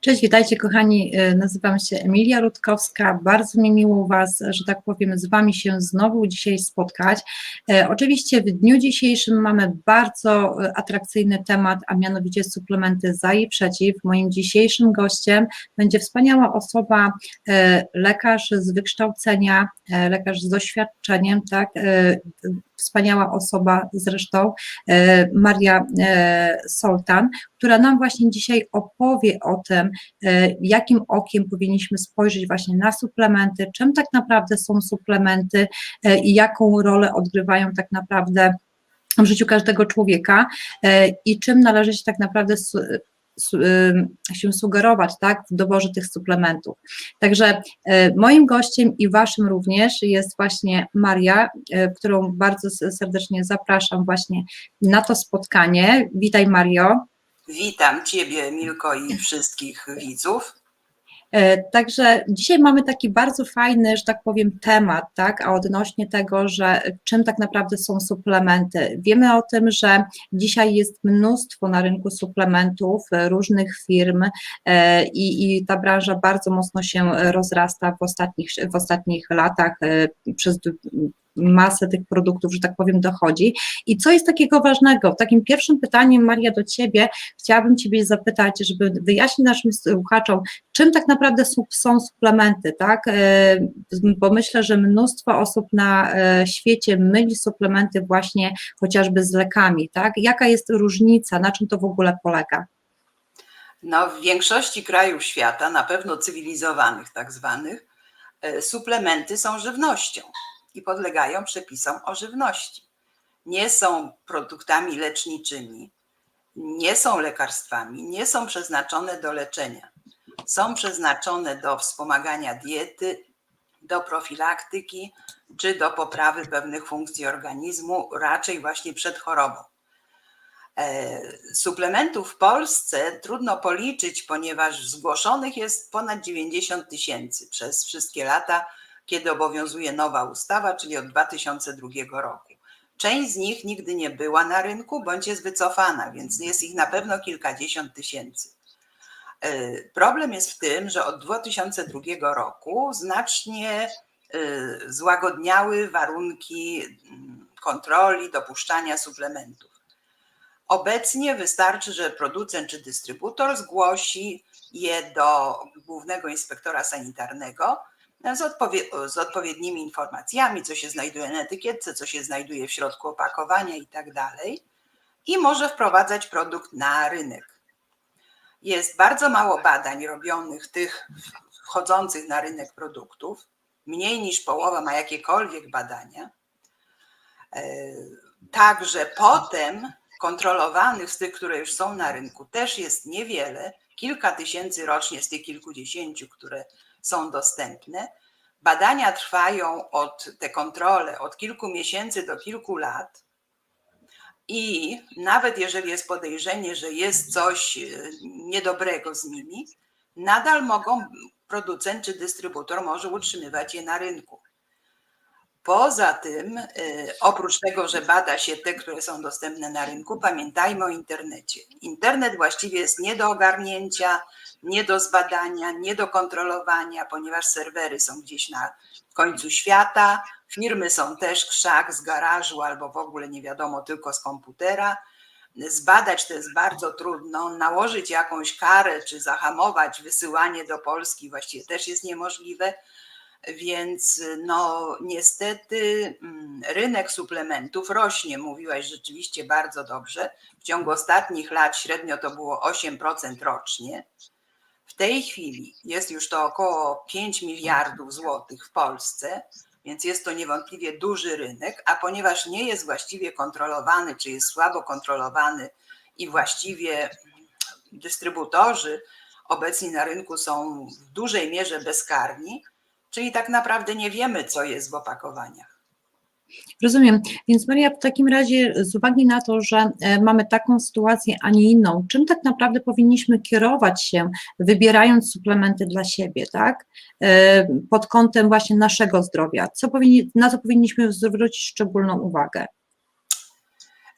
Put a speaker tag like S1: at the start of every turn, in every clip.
S1: Cześć, witajcie kochani, Y, nazywam się Emilia Rutkowska, bardzo mi miło Was, że tak powiem, z Wami się znowu dzisiaj spotkać. E, Oczywiście w dniu dzisiejszym mamy bardzo e, atrakcyjny temat, a mianowicie suplementy za i przeciw. Moim dzisiejszym gościem będzie wspaniała osoba, e, lekarz z wykształcenia, e, lekarz z doświadczeniem, tak, e, wspaniała osoba zresztą, e, Maria e, Soltan, która nam właśnie dzisiaj opowie o tym, e, jakim okiem powinniśmy spojrzeć właśnie na suplementy, czym tak naprawdę są suplementy e, i jaką rolę odgrywają tak naprawdę w życiu każdego człowieka e, i czym należy się tak naprawdę się sugerować tak, w doborze tych suplementów. Także moim gościem i waszym również jest właśnie Maria, którą bardzo serdecznie zapraszam właśnie na to spotkanie. Witaj Mario.
S2: Witam Ciebie, Milko, i wszystkich widzów.
S1: E, Także dzisiaj mamy taki bardzo fajny, że tak powiem, temat, tak, a odnośnie tego, że czym tak naprawdę są suplementy. Wiemy o tym, że dzisiaj jest mnóstwo na rynku suplementów e, różnych firm e, i, i ta branża bardzo mocno się rozrasta w ostatnich, w ostatnich latach przez masę tych produktów, że tak powiem, dochodzi. I co jest takiego ważnego? Takim pierwszym pytaniem, Maria, do Ciebie chciałabym Ciebie zapytać, żeby wyjaśnić naszym słuchaczom, czym tak naprawdę są suplementy, tak? E, Bo myślę, że mnóstwo osób na e, świecie myli suplementy właśnie chociażby z lekami, tak? Jaka jest różnica, na czym to w ogóle polega?
S2: No, w większości krajów świata, na pewno cywilizowanych tak zwanych, e, suplementy są żywnością i podlegają przepisom o żywności. Nie są produktami leczniczymi, nie są lekarstwami, nie są przeznaczone do leczenia. Są przeznaczone do wspomagania diety, do profilaktyki czy do poprawy pewnych funkcji organizmu, raczej właśnie przed chorobą. E, Suplementów w Polsce trudno policzyć, ponieważ zgłoszonych jest ponad 90 tysięcy przez wszystkie lata, kiedy obowiązuje nowa ustawa, czyli od 2002 roku. Część z nich nigdy nie była na rynku bądź jest wycofana, więc jest ich na pewno kilkadziesiąt tysięcy. E, Problem jest w tym, że od 2002 roku znacznie e, złagodniały warunki mm, kontroli dopuszczania suplementów. Obecnie wystarczy, że producent czy dystrybutor zgłosi je do głównego inspektora sanitarnego z, odpowie- z odpowiednimi informacjami, co się znajduje na etykietce, co się znajduje w środku opakowania i tak dalej, i może wprowadzać produkt na rynek. Jest bardzo mało badań robionych tych wchodzących na rynek produktów. Mniej niż połowa ma jakiekolwiek badania. E, Także potem kontrolowanych z tych, które już są na rynku, też jest niewiele, kilka tysięcy rocznie z tych kilkudziesięciu, które są dostępne. Badania trwają od te kontrole od kilku miesięcy do kilku lat. I nawet jeżeli jest podejrzenie, że jest coś e, niedobrego z nimi, nadal mogą producent czy dystrybutor może utrzymywać je na rynku. Poza tym, y, oprócz tego, że bada się te, które są dostępne na rynku, pamiętajmy o internecie. Internet właściwie jest nie do ogarnięcia, nie do zbadania, nie do kontrolowania, ponieważ serwery są gdzieś na końcu świata, firmy są też krzak z garażu albo w ogóle nie wiadomo, tylko z komputera. Zbadać to jest bardzo trudno, nałożyć jakąś karę czy zahamować wysyłanie do Polski właściwie też jest niemożliwe. Więc no niestety mm, rynek suplementów rośnie, mówiłaś rzeczywiście bardzo dobrze. W ciągu ostatnich lat średnio to było 8% rocznie. W tej chwili jest już to około 5 miliardów złotych w Polsce, więc jest to niewątpliwie duży rynek, a ponieważ nie jest właściwie kontrolowany, czy jest słabo kontrolowany i właściwie dystrybutorzy obecni na rynku są w dużej mierze bezkarni, Czyli tak naprawdę nie wiemy, co jest w opakowaniach.
S1: Rozumiem. Więc Maria, w takim razie z uwagi na to, że e, mamy taką sytuację, a nie inną, czym tak naprawdę powinniśmy kierować się, wybierając suplementy dla siebie, tak? E, Pod kątem właśnie naszego zdrowia. Co powinni, na co powinniśmy zwrócić szczególną uwagę?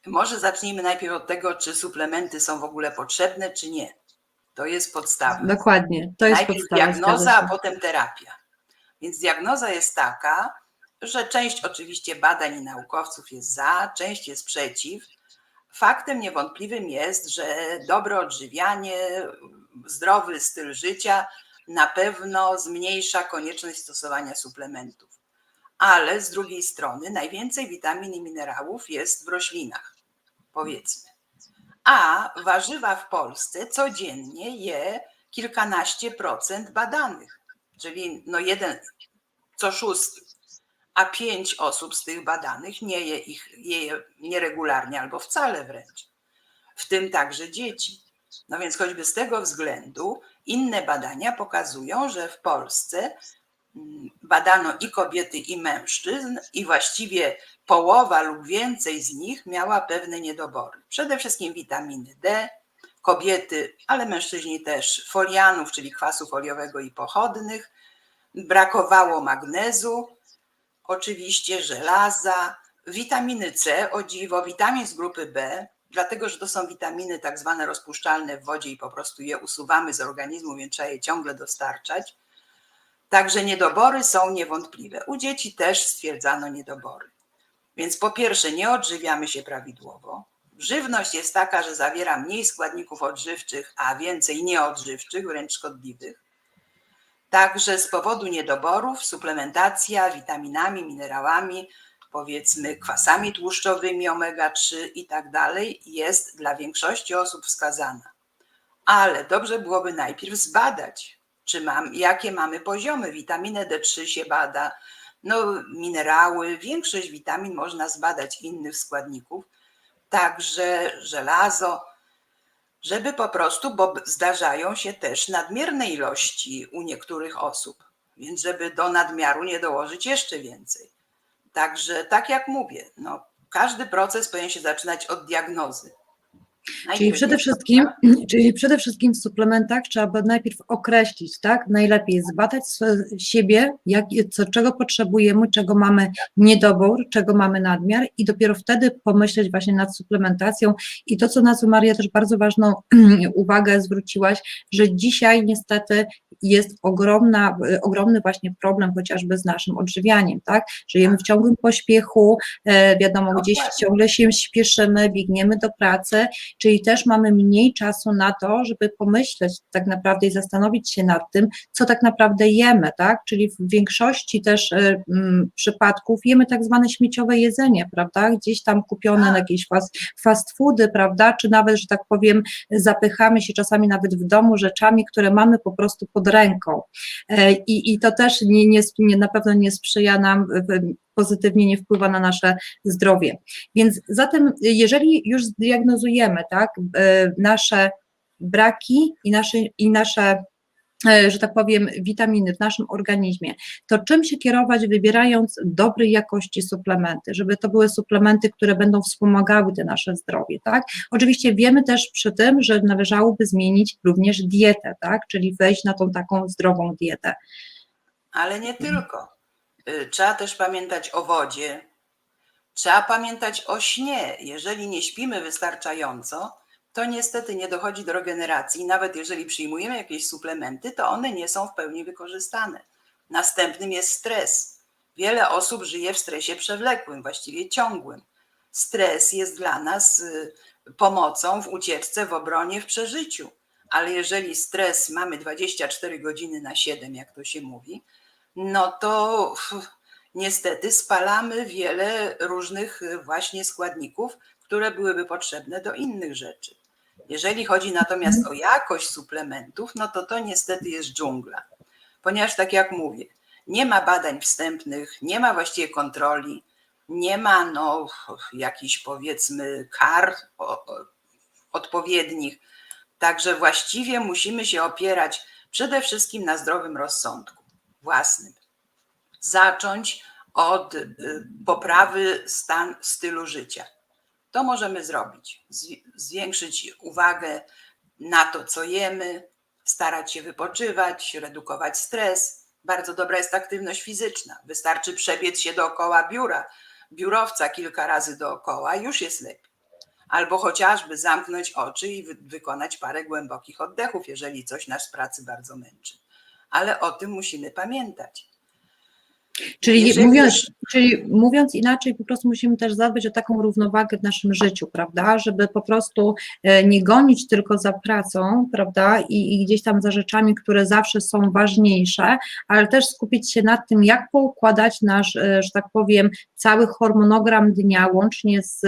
S2: Może zacznijmy najpierw od tego, czy suplementy są w ogóle potrzebne, czy nie. To jest podstawa.
S1: Dokładnie, to jest
S2: Najpierw
S1: podstawa.
S2: diagnoza, a potem terapia. Więc diagnoza jest taka, że część oczywiście badań i naukowców jest za, część jest przeciw. Faktem niewątpliwym jest, że dobre odżywianie, zdrowy styl życia na pewno zmniejsza konieczność stosowania suplementów. Ale z drugiej strony najwięcej witamin i minerałów jest w roślinach, powiedzmy. A warzywa w Polsce codziennie je kilkanaście procent badanych, czyli no jeden co szósty, a pięć osób z tych badanych nie je ich je nieregularnie albo wcale wręcz, w tym także dzieci. No więc choćby z tego względu inne badania pokazują, że w Polsce mm, badano i kobiety, i mężczyzn, i właściwie połowa lub więcej z nich miała pewne niedobory. Przede wszystkim witaminy D, kobiety, ale mężczyźni też, folianów, czyli kwasu foliowego i pochodnych. Brakowało magnezu, oczywiście żelaza, witaminy C, o dziwo, witamin z grupy B, dlatego że to są witaminy tak zwane rozpuszczalne w wodzie i po prostu je usuwamy z organizmu, więc trzeba je ciągle dostarczać. Także niedobory są niewątpliwe. U dzieci też stwierdzano niedobory. Więc po pierwsze, nie odżywiamy się prawidłowo. Żywność jest taka, że zawiera mniej składników odżywczych, a więcej nieodżywczych, wręcz szkodliwych. Także z powodu niedoborów suplementacja witaminami, minerałami, powiedzmy kwasami tłuszczowymi omega-3 i tak dalej jest dla większości osób wskazana. Ale dobrze byłoby najpierw zbadać, czy mam, jakie mamy poziomy. Witaminę D3 się bada, no, minerały, większość witamin można zbadać innych składników, także żelazo, żeby po prostu, bo zdarzają się też nadmierne ilości u niektórych osób, więc żeby do nadmiaru nie dołożyć jeszcze więcej. Także tak jak mówię, no, każdy proces powinien się zaczynać od diagnozy.
S1: Czyli przede, wszystkim, czyli przede wszystkim w suplementach trzeba by najpierw określić, tak? Najlepiej zbadać siebie, jak, co, czego potrzebujemy, czego mamy niedobór, czego mamy nadmiar i dopiero wtedy pomyśleć właśnie nad suplementacją. I to, co na co Maria też bardzo ważną uwagę zwróciłaś, że dzisiaj niestety jest ogromna, ogromny właśnie problem chociażby z naszym odżywianiem, tak? Żyjemy w ciągłym pośpiechu, e, wiadomo, gdzieś ciągle się śpieszymy, biegniemy do pracy, czyli też mamy mniej czasu na to, żeby pomyśleć tak naprawdę i zastanowić się nad tym, co tak naprawdę jemy, tak? Czyli w większości też e, mm, przypadków jemy tak zwane śmieciowe jedzenie, prawda? Gdzieś tam kupione
S2: Tak.
S1: na jakieś fast, fast foody, prawda? Czy nawet, że tak powiem, zapychamy się czasami nawet w domu rzeczami, które mamy po prostu pod ręką. E, I, i to też nie, nie, na pewno nie sprzyja nam, pozytywnie nie wpływa na nasze zdrowie. Więc zatem, jeżeli już zdiagnozujemy tak, e, nasze braki i nasze, i nasze e, że tak powiem, witaminy w naszym organizmie, to czym się kierować, wybierając dobrej jakości suplementy, żeby to były suplementy, które będą wspomagały te nasze zdrowie, tak? Oczywiście wiemy też przy tym, że należałoby zmienić również dietę, tak? Czyli wejść na tą taką zdrową dietę.
S2: Ale nie tylko. Y, Trzeba też pamiętać o wodzie. Trzeba pamiętać o śnie. Jeżeli nie śpimy wystarczająco, to niestety nie dochodzi do regeneracji. Nawet jeżeli przyjmujemy jakieś suplementy, to one nie są w pełni wykorzystane. Następnym jest stres. Wiele osób żyje w stresie przewlekłym, właściwie ciągłym. Stres jest dla nas y, pomocą w ucieczce, w obronie, w przeżyciu. Ale jeżeli stres mamy 24 godziny na 7, jak to się mówi, no to niestety spalamy wiele różnych y, właśnie składników, które byłyby potrzebne do innych rzeczy. Jeżeli chodzi natomiast o jakość suplementów, no to to niestety jest dżungla. Ponieważ tak jak mówię, nie ma badań wstępnych, nie ma właściwie kontroli, nie ma no, jakichś powiedzmy kar odpowiednich. Także właściwie musimy się opierać przede wszystkim na zdrowym rozsądku własnym. Zacząć od y, poprawy stan stylu życia. To możemy zrobić. Zwi- Zwiększyć uwagę na to, co jemy, starać się wypoczywać, redukować stres. Bardzo dobra jest aktywność fizyczna. Wystarczy przebiec się dookoła biura, biurowca kilka razy dookoła, już jest lepiej. albo chociażby zamknąć oczy i wy- wykonać parę głębokich oddechów, jeżeli coś nas w pracy bardzo męczy. Ale o tym musimy pamiętać.
S1: Czyli
S2: Jeżeli
S1: mówiąc, czyli mówiąc inaczej, po prostu musimy też zadbać o taką równowagę w naszym życiu, prawda? Żeby po prostu e, nie gonić tylko za pracą, prawda? I, I gdzieś tam za rzeczami, które zawsze są ważniejsze, ale też skupić się nad tym, jak poukładać nasz, e, że tak powiem, cały hormonogram dnia, łącznie z,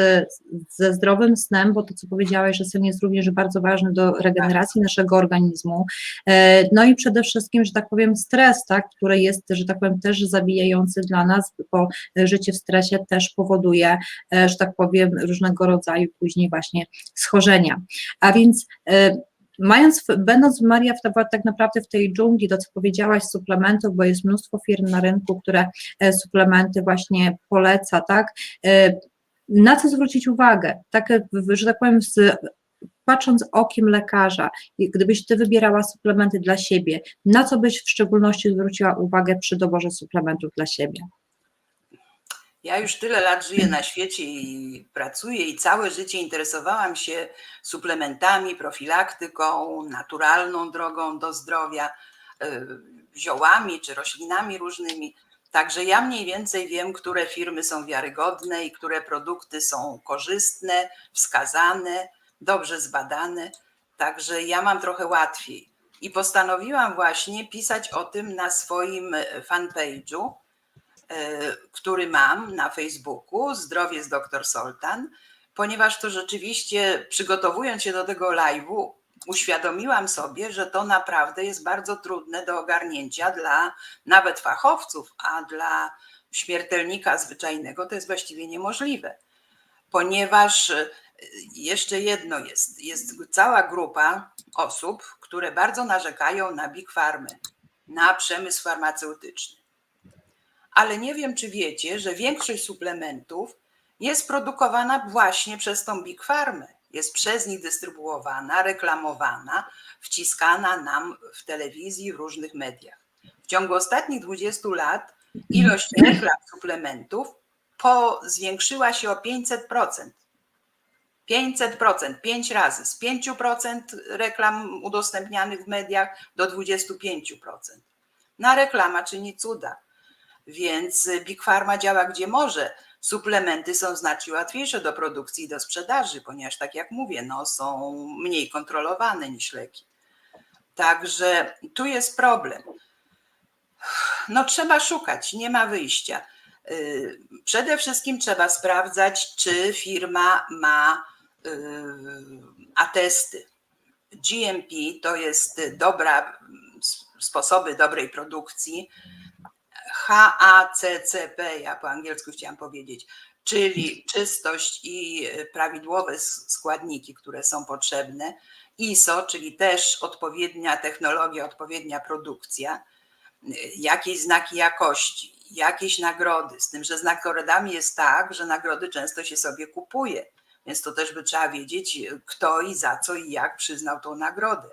S1: ze zdrowym snem, bo to, co powiedziałeś, że sen jest również bardzo ważny do regeneracji naszego organizmu. E, No i przede wszystkim, że tak powiem, stres, tak, który jest, że tak powiem, też zabijający dla nas, bo życie w stresie też powoduje, e, że tak powiem, różnego rodzaju później właśnie schorzenia. A więc e, Mając, będąc Maria tak naprawdę w tej dżungli, to co powiedziałaś, suplementów, bo jest mnóstwo firm na rynku, które e, suplementy właśnie poleca, tak? E, Na co zwrócić uwagę? Tak, e, że tak powiem, z, patrząc okiem lekarza, gdybyś ty wybierała suplementy dla siebie, na co byś w szczególności zwróciła uwagę przy doborze suplementów dla siebie?
S2: Ja już tyle lat żyję na świecie i pracuję i całe życie interesowałam się suplementami, profilaktyką, naturalną drogą do zdrowia, y, ziołami czy roślinami różnymi. Także ja mniej więcej wiem, które firmy są wiarygodne i które produkty są korzystne, wskazane, dobrze zbadane. Także ja mam trochę łatwiej. I postanowiłam właśnie pisać o tym na swoim e, fanpage'u e, który mam na Facebooku, Zdrowie z dr Soltan, ponieważ to rzeczywiście przygotowując się do tego live'u, uświadomiłam sobie, że to naprawdę jest bardzo trudne do ogarnięcia dla nawet fachowców, a dla śmiertelnika zwyczajnego to jest właściwie niemożliwe. Ponieważ e, jeszcze jedno jest, jest cała grupa osób, które bardzo narzekają na big farmy, na przemysł farmaceutyczny ale nie wiem, czy wiecie, że większość suplementów jest produkowana właśnie przez tą Big Farmę. Jest przez nich dystrybuowana, reklamowana, wciskana nam w telewizji, w różnych mediach. W ciągu ostatnich 20 lat ilość reklam suplementów po, zwiększyła się o 500%. 500%, 5 razy, z 5% reklam udostępnianych w mediach do 25%. Na reklama czyni cuda. Więc Big Pharma działa gdzie może. Suplementy są znacznie łatwiejsze do produkcji i do sprzedaży, ponieważ tak jak mówię, no, są mniej kontrolowane niż leki. Także tu jest problem. No trzeba szukać, nie ma wyjścia. Yy, Przede wszystkim trzeba sprawdzać, czy firma ma atesty. GMP to jest dobra sposoby dobrej produkcji. HACCP, ja po angielsku chciałam powiedzieć, czyli czystość i prawidłowe s- składniki, które są potrzebne. ISO, czyli też odpowiednia technologia, odpowiednia produkcja, jakieś znaki jakości, jakieś nagrody. Z tym, że z nagrodami jest tak, że nagrody często się sobie kupuje, więc to też by trzeba wiedzieć, kto i za co i jak przyznał tą nagrodę.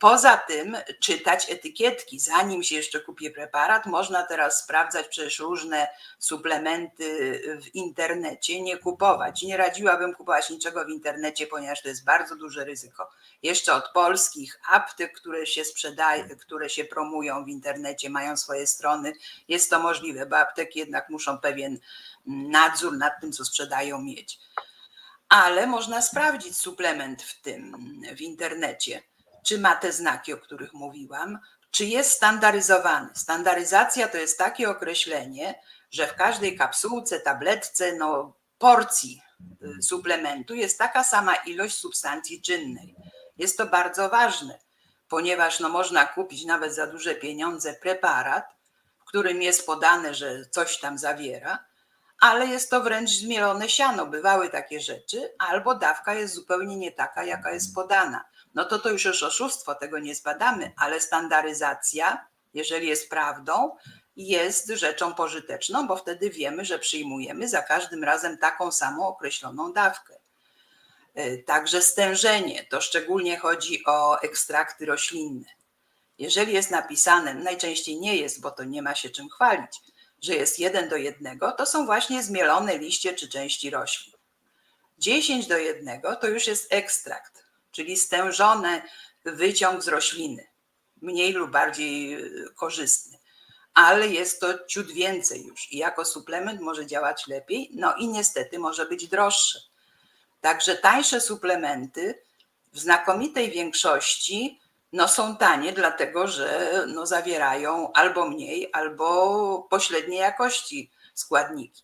S2: Poza tym czytać etykietki, zanim się jeszcze kupi preparat, można teraz sprawdzać przecież różne suplementy w internecie, nie kupować. Nie radziłabym kupować niczego w internecie, ponieważ to jest bardzo duże ryzyko. Jeszcze od polskich aptek, które się sprzedają, które się promują w internecie, mają swoje strony, jest to możliwe, bo apteki jednak muszą pewien nadzór nad tym, co sprzedają mieć. Ale można sprawdzić suplement w tym w internecie czy ma te znaki, o których mówiłam, czy jest standaryzowany. Standaryzacja to jest takie określenie, że w każdej kapsułce, tabletce, no, porcji y, suplementu jest taka sama ilość substancji czynnej. Jest to bardzo ważne, ponieważ no, można kupić nawet za duże pieniądze preparat, w którym jest podane, że coś tam zawiera, ale jest to wręcz zmielone siano. Bywały takie rzeczy, albo dawka jest zupełnie nie taka, jaka jest podana no to to już oszustwo, tego nie zbadamy, ale standaryzacja, jeżeli jest prawdą, jest rzeczą pożyteczną, bo wtedy wiemy, że przyjmujemy za każdym razem taką samą określoną dawkę. Y, Także stężenie, to szczególnie chodzi o ekstrakty roślinne. Jeżeli jest napisane, najczęściej nie jest, bo to nie ma się czym chwalić, że jest jeden do jednego, to są właśnie zmielone liście czy części roślin. 10 do 1 to już jest ekstrakt, czyli stężony wyciąg z rośliny, mniej lub bardziej y, korzystny. Ale jest to ciut więcej już i jako suplement może działać lepiej, no i niestety może być droższy. Także tańsze suplementy w znakomitej większości no, są tanie, dlatego że no, zawierają albo mniej, albo pośredniej jakości składniki.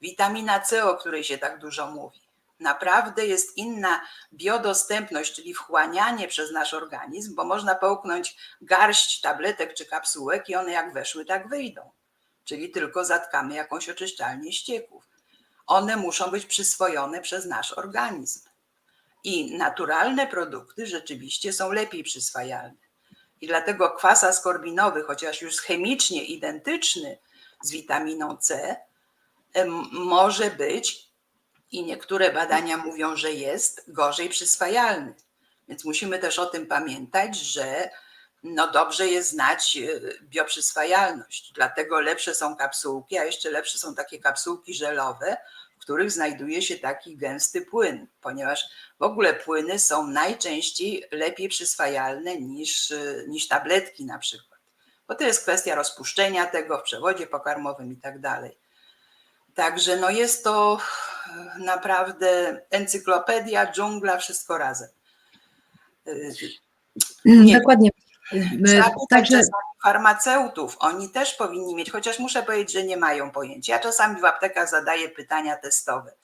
S2: Witamina C, o której się tak dużo mówi. Naprawdę jest inna biodostępność, czyli wchłanianie przez nasz organizm, bo można połknąć garść tabletek czy kapsułek i one jak weszły, tak wyjdą. Czyli tylko zatkamy jakąś oczyszczalnię ścieków. One muszą być przyswojone przez nasz organizm. I naturalne produkty rzeczywiście są lepiej przyswajalne. I dlatego kwas askorbinowy, chociaż już chemicznie identyczny z witaminą C, może być, i niektóre badania mówią, że jest gorzej przyswajalny. Więc musimy też o tym pamiętać, że no dobrze jest znać e, bioprzyswajalność. Dlatego lepsze są kapsułki, a jeszcze lepsze są takie kapsułki żelowe, których znajduje się taki gęsty płyn, ponieważ w ogóle płyny są najczęściej lepiej przyswajalne niż, e, niż tabletki na przykład. Bo to jest kwestia rozpuszczenia tego w przewodzie pokarmowym i tak dalej. Także no jest to naprawdę encyklopedia, dżungla, wszystko razem.
S1: Nie. Dokładnie.
S2: Trzeba Także farmaceutów, oni też powinni mieć, chociaż muszę powiedzieć, że nie mają pojęcia. Ja czasami w aptekach zadaję pytania testowe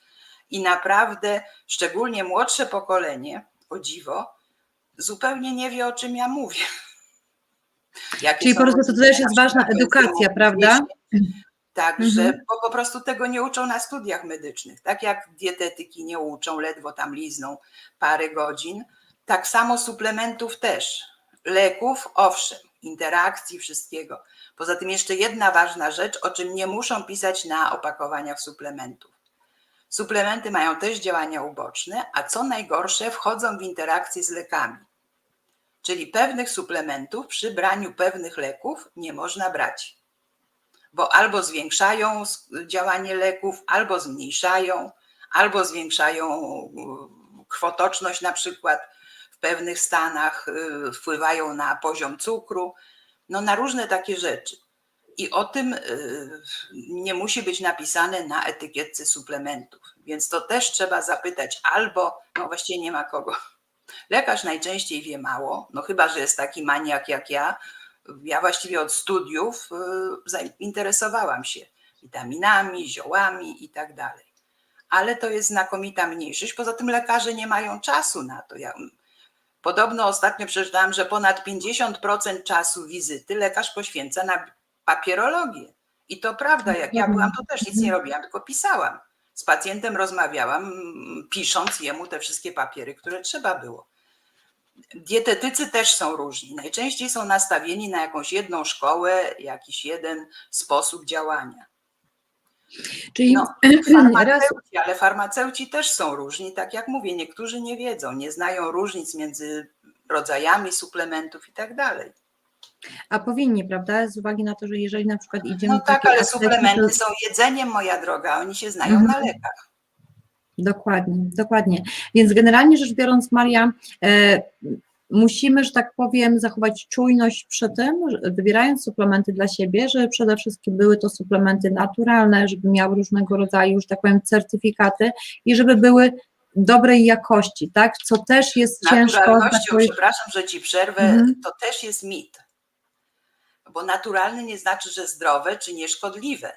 S2: i naprawdę, szczególnie młodsze pokolenie, o dziwo, zupełnie nie wie, o czym ja mówię.
S1: Jakie Czyli po prostu to też jest ważna edukacja, prawda?
S2: Także, mhm. bo po prostu tego nie uczą na studiach medycznych. Tak jak dietetyki nie uczą, ledwo tam lizną parę godzin, tak samo suplementów też. Leków, owszem, interakcji, wszystkiego. Poza tym jeszcze jedna ważna rzecz, o czym nie muszą pisać na opakowaniach suplementów. Suplementy mają też działania uboczne, a co najgorsze, wchodzą w interakcję z lekami. Czyli pewnych suplementów przy braniu pewnych leków nie można brać bo albo zwiększają działanie leków, albo zmniejszają, albo zwiększają krwotoczność na przykład w pewnych stanach, y, wpływają na poziom cukru, no na różne takie rzeczy. I o tym y, nie musi być napisane na etykietce suplementów. Więc to też trzeba zapytać, albo, no właściwie nie ma kogo. Lekarz najczęściej wie mało, no chyba, że jest taki maniak jak ja, ja właściwie od studiów y, zainteresowałam się witaminami, ziołami i tak dalej. Ale to jest znakomita mniejszość. Poza tym lekarze nie mają czasu na to. Ja, podobno ostatnio przeczytałam, że ponad 50% czasu wizyty lekarz poświęca na papierologię. I to prawda, jak ja byłam, to też nic nie robiłam, tylko pisałam. Z pacjentem rozmawiałam, pisząc jemu te wszystkie papiery, które trzeba było. Dietetycy też są różni. Najczęściej są nastawieni na jakąś jedną szkołę, jakiś jeden sposób działania. Czyli no, farmaceuci, ale farmaceuci też są różni, tak jak mówię, niektórzy nie wiedzą, nie znają różnic między rodzajami suplementów i tak dalej.
S1: A powinni, prawda? Z uwagi na to, że jeżeli na przykład idziemy.
S2: No tak, ale suplementy to... są jedzeniem, moja droga, oni się znają mhm. na lekach.
S1: Dokładnie, dokładnie. Więc generalnie rzecz biorąc, Maria, e, musimy, że tak powiem, zachować czujność przy tym, wybierając suplementy dla siebie, żeby przede wszystkim były to suplementy naturalne, żeby miały różnego rodzaju, że tak powiem, certyfikaty i żeby były dobrej jakości, tak? Co też jest ciężko. Tak
S2: przepraszam, że ci przerwę, mhm. to też jest mit. Bo naturalny nie znaczy, że zdrowe czy nieszkodliwe.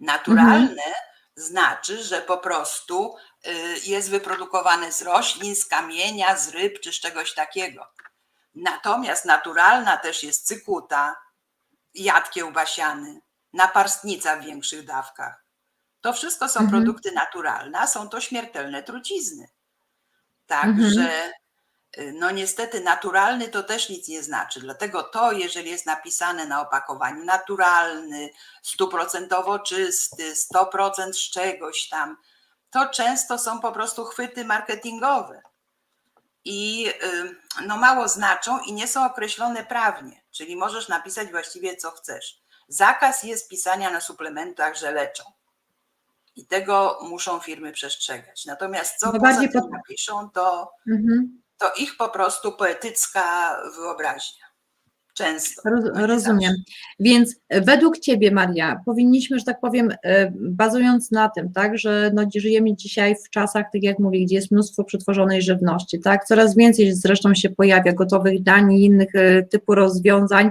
S2: Naturalne mhm. Znaczy, że po prostu Y, jest wyprodukowane z roślin, z kamienia, z ryb czy z czegoś takiego. Natomiast naturalna też jest cykuta, jad kiełbasiany, naparstnica w większych dawkach. To wszystko są mhm. produkty naturalne, a są to śmiertelne trucizny. Także mhm. No niestety naturalny to też nic nie znaczy. Dlatego to, jeżeli jest napisane na opakowaniu naturalny, stuprocentowo czysty, 100% z czegoś tam, to często są po prostu chwyty marketingowe i y, no, mało znaczą i nie są określone prawnie, czyli możesz napisać właściwie co chcesz. Zakaz jest pisania na suplementach, że leczą. I tego muszą firmy przestrzegać. Natomiast co
S1: No
S2: poza
S1: pod-
S2: napiszą, to,
S1: Mhm.
S2: To ich po prostu poetycka wyobraźnia. Często. Nie
S1: rozumiem. Więc e, według Ciebie, Maria, powinniśmy, że tak powiem, e, bazując na tym, tak, że no, żyjemy dzisiaj w czasach, tak jak mówię, gdzie jest mnóstwo przetworzonej żywności, tak, coraz więcej zresztą się pojawia gotowych dań i innych e, typu rozwiązań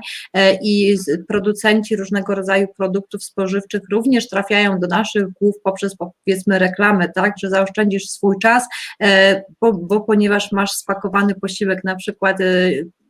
S1: i producenci różnego rodzaju produktów spożywczych również trafiają do naszych głów poprzez powiedzmy reklamy, tak, że zaoszczędzisz swój czas, bo, bo ponieważ masz spakowany posiłek na przykład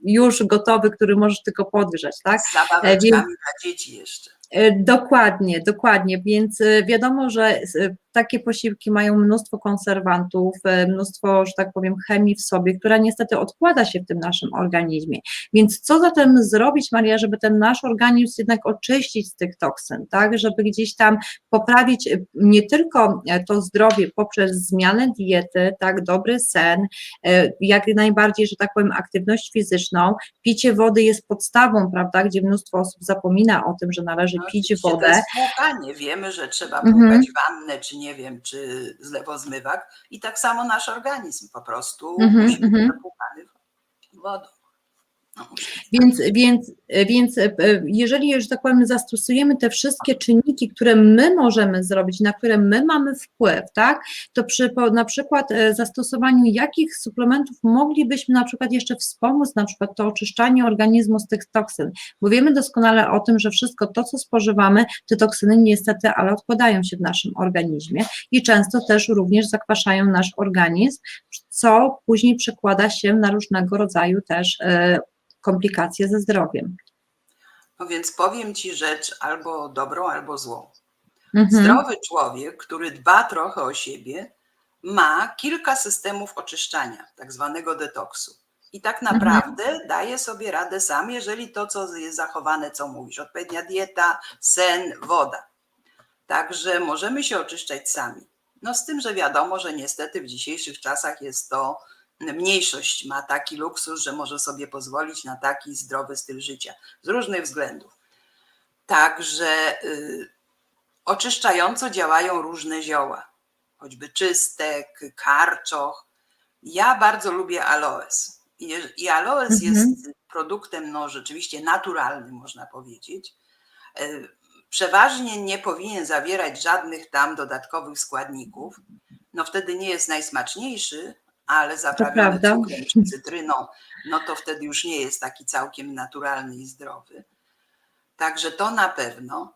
S1: już gotowy, który możesz tylko podgrzać, tak?
S2: Z zabaweczkami
S1: więc-
S2: dla dzieci jeszcze.
S1: E, Dokładnie, dokładnie, więc e, wiadomo, że e, takie posiłki mają mnóstwo konserwantów, e, mnóstwo, że tak powiem, chemii w sobie, która niestety odkłada się w tym naszym organizmie. Więc co zatem zrobić, Maria, żeby ten nasz organizm jednak oczyścić z tych toksyn, tak, żeby gdzieś tam poprawić e, nie tylko e, to zdrowie poprzez zmianę diety, tak, dobry sen, e, jak najbardziej, że tak powiem, aktywność fizyczną, picie wody jest podstawą, prawda, gdzie mnóstwo osób zapomina o tym, że należy
S2: No,
S1: pić
S2: oczywiście To
S1: wodę.
S2: jest płukanie. Wiemy, że trzeba
S1: Mhm.
S2: płukać wannę, czy nie wiem, czy zlewozmywak. I tak samo nasz organizm po prostu
S1: Mhm,
S2: musi być
S1: mhm.
S2: napłukany wodą. No,
S1: Więc, więc, więc e, jeżeli, że tak powiem, zastosujemy te wszystkie czynniki, które my możemy zrobić, na które my mamy wpływ, tak, to przy na przykład e, zastosowaniu jakich suplementów moglibyśmy na przykład jeszcze wspomóc na przykład to oczyszczanie organizmu z tych toksyn, bo wiemy doskonale o tym, że wszystko to, co spożywamy, te toksyny niestety, ale odkładają się w naszym organizmie i często też również zakwaszają nasz organizm, co później przekłada się na różnego rodzaju też e, komplikacje ze zdrowiem.
S2: No więc powiem Ci rzecz albo dobrą, albo złą.
S1: Mhm.
S2: Zdrowy człowiek, który dba trochę o siebie, ma kilka systemów oczyszczania, tak zwanego detoksu. I tak
S1: Mhm.
S2: naprawdę daje sobie radę sam, jeżeli to, co jest zachowane, co mówisz, odpowiednia dieta, sen, woda. Także możemy się oczyszczać sami. No z tym, że wiadomo, że niestety w dzisiejszych czasach jest to mniejszość ma taki luksus, że może sobie pozwolić na taki zdrowy styl życia z różnych względów. Także y, oczyszczająco działają różne zioła, choćby czystek, karczoch. Ja bardzo lubię aloes. I, i aloes
S1: Mhm.
S2: jest produktem no, rzeczywiście naturalnym, można powiedzieć. Y, Przeważnie nie powinien zawierać żadnych tam dodatkowych składników. No wtedy nie jest najsmaczniejszy, ale zaprawiony cukrem czy cytryną, no to wtedy już nie jest taki całkiem naturalny i zdrowy. Także to na pewno.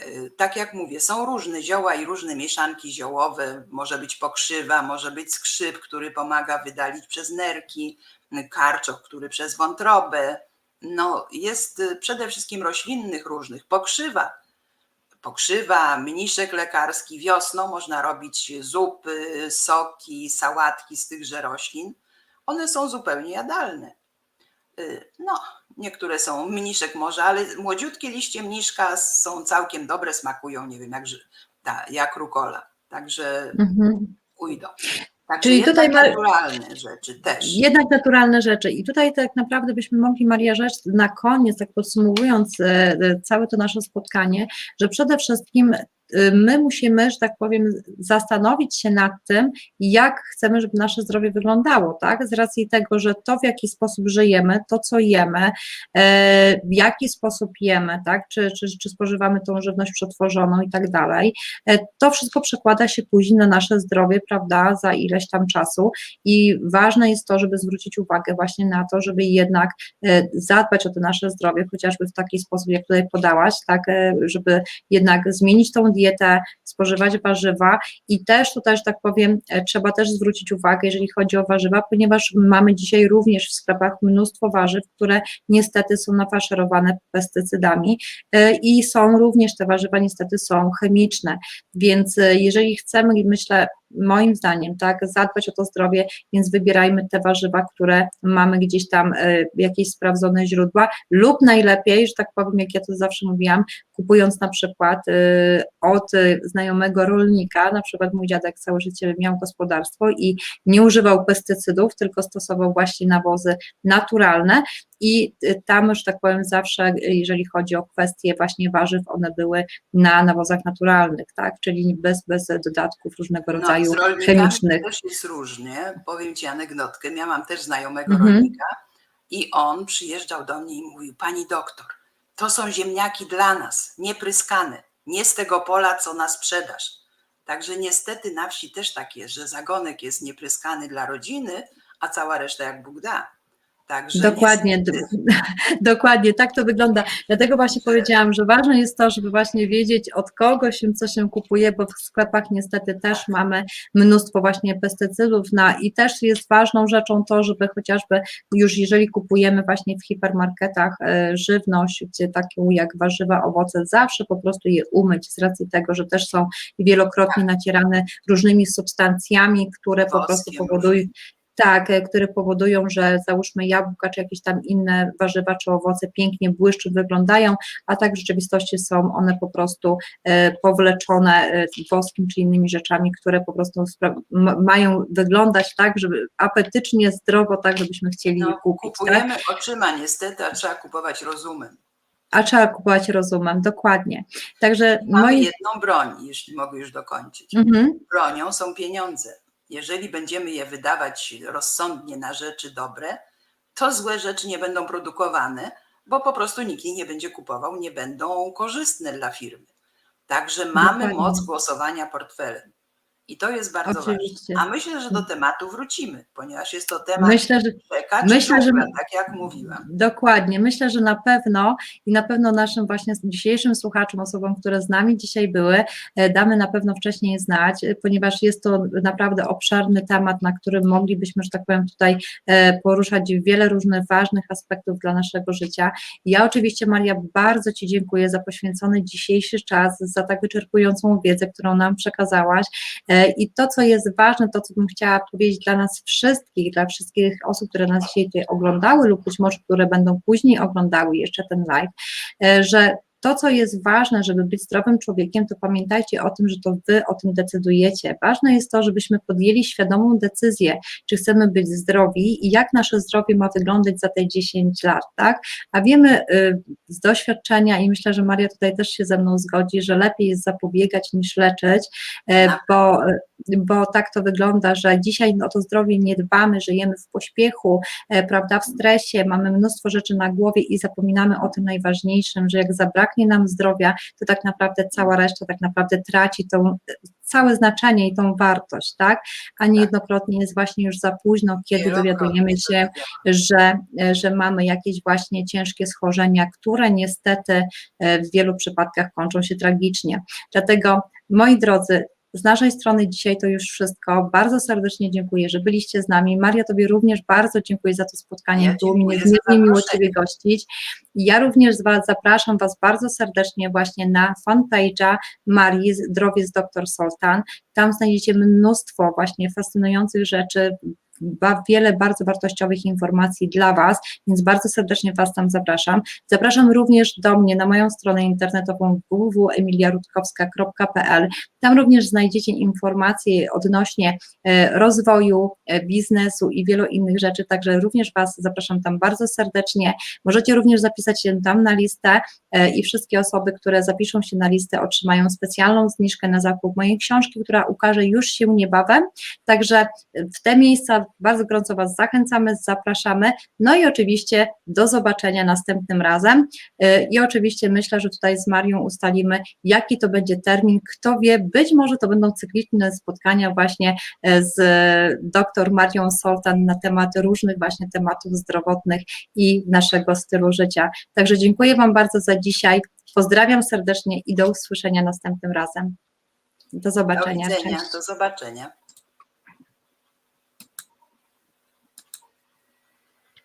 S2: Y, Tak jak mówię, są różne zioła i różne mieszanki ziołowe. Może być pokrzywa, może być skrzyp, który pomaga wydalić przez nerki, karczoch, który przez wątrobę. No, jest y, przede wszystkim roślinnych różnych. Pokrzywa, pokrzywa, mniszek lekarski. Wiosną można robić zupy, soki, sałatki z tychże roślin. One są zupełnie jadalne. Y, No, niektóre są mniszek może, ale młodziutkie liście mniszka są całkiem dobre, smakują, nie wiem, jak, jak rukola. Także
S1: Mhm.
S2: ujdą. Także
S1: Czyli tutaj
S2: naturalne rzeczy też.
S1: Jednak naturalne rzeczy. I tutaj tak naprawdę byśmy mogli, Maria, rzecz na koniec, tak podsumowując e, e, całe to nasze spotkanie, że przede wszystkim my musimy, że tak powiem, zastanowić się nad tym, jak chcemy, żeby nasze zdrowie wyglądało, tak? Z racji tego, że to, w jaki sposób żyjemy, to, co jemy, e, w jaki sposób jemy, tak? Czy, czy, czy spożywamy tą żywność przetworzoną i tak dalej, e, to wszystko przekłada się później na nasze zdrowie, prawda, za ileś tam czasu i ważne jest to, żeby zwrócić uwagę właśnie na to, żeby jednak zadbać o to nasze zdrowie, chociażby w taki sposób, jak tutaj podałaś, tak, żeby jednak zmienić tą spożywać warzywa. I też tutaj, że tak powiem, e, trzeba też zwrócić uwagę, jeżeli chodzi o warzywa, ponieważ mamy dzisiaj również w sklepach mnóstwo warzyw, które niestety są nafaszerowane pestycydami e, i są również te warzywa niestety są chemiczne, więc e, jeżeli chcemy, myślę, moim zdaniem, tak, zadbać o to zdrowie, więc wybierajmy te warzywa, które mamy gdzieś tam e, jakieś sprawdzone źródła lub najlepiej, że tak powiem, jak ja to zawsze mówiłam, kupując na przykład e, od e, znajomego rolnika, na przykład mój dziadek całe życie miał gospodarstwo i nie używał pestycydów, tylko stosował właśnie nawozy naturalne i y, tam, że tak powiem, zawsze, jeżeli chodzi o kwestie właśnie warzyw, one były na nawozach naturalnych, tak, czyli bez, bez dodatków różnego rodzaju
S2: no, z rolnikami
S1: chemicznych.
S2: też jest różnie. Powiem Ci anegdotkę. Ja mam też znajomego
S1: Mhm.
S2: rolnika i on przyjeżdżał do mnie i mówił, pani doktor, to są ziemniaki dla nas, niepryskane, nie z tego pola, co na sprzedaż. Także niestety na wsi też tak jest, że zagonek jest niepryskany dla rodziny, a cała reszta jak Bóg da. Także
S1: Dokładnie, dokładnie, tak to wygląda. Dlatego właśnie powiedziałam, że ważne jest to, żeby właśnie wiedzieć od kogo się co się kupuje, bo w sklepach niestety też mamy mnóstwo właśnie pestycydów. Na i też jest ważną rzeczą to, żeby chociażby już jeżeli kupujemy właśnie w hipermarketach e, żywność, gdzie taką jak warzywa, owoce, zawsze po prostu je umyć z racji tego, że też są wielokrotnie nacierane różnymi substancjami, które po prostu powodują tak, e, które powodują, że załóżmy jabłka czy jakieś tam inne warzywa czy owoce pięknie błyszczą, wyglądają, a tak w rzeczywistości są one po prostu e, powleczone e, woskiem czy innymi rzeczami, które po prostu mają wyglądać tak, żeby apetycznie, zdrowo, tak, żebyśmy chcieli je
S2: no,
S1: kupić. Tak?
S2: kupujemy oczyma niestety, a trzeba kupować rozumem.
S1: A trzeba kupować rozumem, dokładnie. Także
S2: Mamy
S1: moi.
S2: jedną broń, jeśli mogę już dokończyć.
S1: Mhm,
S2: bronią są pieniądze. Jeżeli będziemy je wydawać rozsądnie na rzeczy dobre, to złe rzeczy nie będą produkowane, bo po prostu nikt ich nie będzie kupował, nie będą korzystne dla firmy. Także mamy moc głosowania portfelem. I to jest bardzo
S1: Oczywiście.
S2: ważne. A myślę, że do tematu wrócimy, ponieważ jest to temat
S1: Myślę, że
S2: czeka
S1: myślę, że-
S2: tak jak mówiłam.
S1: Dokładnie. Myślę, że na pewno i na pewno naszym właśnie dzisiejszym słuchaczom, osobom, które z nami dzisiaj były, e, damy na pewno wcześniej znać, e, ponieważ jest to naprawdę obszerny temat, na którym moglibyśmy, że tak powiem, tutaj e, poruszać wiele różnych ważnych aspektów dla naszego życia. Ja oczywiście, Maria, bardzo Ci dziękuję za poświęcony dzisiejszy czas, za tak wyczerpującą wiedzę, którą nam przekazałaś. I to, co jest ważne, to, co bym chciała powiedzieć dla nas wszystkich, dla wszystkich osób, które nas dzisiaj oglądały lub być może, które będą później oglądały jeszcze ten live, e, że to, co jest ważne, żeby być zdrowym człowiekiem, to pamiętajcie o tym, że to wy o tym decydujecie. Ważne jest to, żebyśmy podjęli świadomą decyzję, czy chcemy być zdrowi i jak nasze zdrowie ma wyglądać za te 10 lat, tak? A wiemy y, z doświadczenia i myślę, że Maria tutaj też się ze mną zgodzi, że lepiej jest zapobiegać niż leczyć, e,
S2: Tak.
S1: bo, bo tak to wygląda, że dzisiaj o to zdrowie nie dbamy, żyjemy w pośpiechu, e, prawda, w stresie, mamy mnóstwo rzeczy na głowie i zapominamy o tym najważniejszym, że jak zabraknie nam zdrowia, to tak naprawdę cała reszta tak naprawdę traci tą całe znaczenie i tą wartość, tak? A niejednokrotnie jest właśnie już za późno, kiedy dowiadujemy
S2: to
S1: się, że, że mamy jakieś właśnie ciężkie schorzenia, które niestety e, w wielu przypadkach kończą się tragicznie. Dlatego, moi drodzy, z naszej strony dzisiaj to już wszystko. Bardzo serdecznie dziękuję, że byliście z nami. Maria, Tobie również bardzo dziękuję za to spotkanie.
S2: Ja
S1: Było mi niezmiernie miło. Ciebie gościć. Ja również z Was zapraszam Was bardzo serdecznie właśnie na fanpage'a Marii Zdrowie z dr Soltan. Tam znajdziecie mnóstwo właśnie fascynujących rzeczy, wiele bardzo wartościowych informacji dla Was, więc bardzo serdecznie Was tam zapraszam. Zapraszam również do mnie na moją stronę internetową www.emiliarutkowska.pl. Tam również znajdziecie informacje odnośnie e, rozwoju e, biznesu i wielu innych rzeczy, także również Was zapraszam tam bardzo serdecznie. Możecie również zapisać się tam na listę e, i wszystkie osoby, które zapiszą się na listę otrzymają specjalną zniżkę na zakup mojej książki, która ukaże już się niebawem, także w te miejsca bardzo gorąco Was zachęcamy, zapraszamy, no i oczywiście do zobaczenia następnym razem Y, i oczywiście myślę, że tutaj z Marią ustalimy, jaki to będzie termin, kto wie, być może to będą cykliczne spotkania właśnie e, z dr Marią Soltan na temat różnych właśnie tematów zdrowotnych i naszego stylu życia. Także dziękuję Wam bardzo za dzisiaj, pozdrawiam serdecznie i do usłyszenia następnym razem. Do
S2: Do
S1: zobaczenia.
S2: widzenia,
S1: Cześć.
S2: do zobaczenia.